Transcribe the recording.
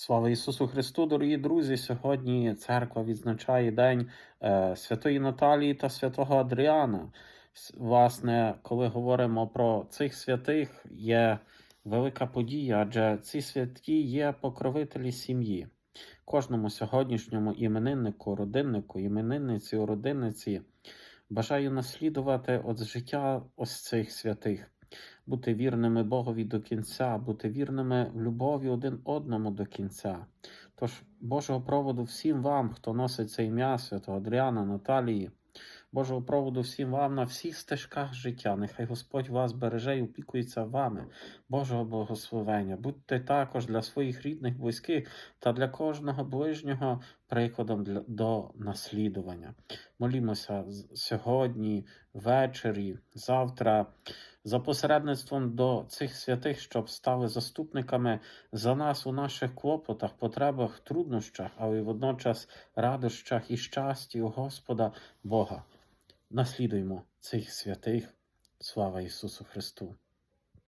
Слава Ісусу Христу, дорогі друзі! Сьогодні церква відзначає День е, Святої Наталії та святого Адріана. Власне, коли говоримо про цих святих, є велика подія, адже ці святі є покровителі сім'ї. Кожному сьогоднішньому імениннику, родиннику, іменинниці, родинниці бажаю наслідувати от життя ось цих святих бути вірними Богові до кінця, бути вірними в любові один одному до кінця. Тож Божого проводу всім вам, хто носить це ім'я святого Адріана, Наталії, Божого проводу всім вам на всіх стежках життя. Нехай Господь вас береже і опікується вами, Божого благословення. Будьте також для своїх рідних, близьких та для кожного ближнього прикладом для, до наслідування. Молімося сьогодні, ввечері, завтра за посередництвом до цих святих, щоб стали заступниками за нас у наших клопотах, потребах, труднощах, але й водночас радощах і щасті у Господа Бога. Наслідуємо цих святих. Слава Ісусу Христу!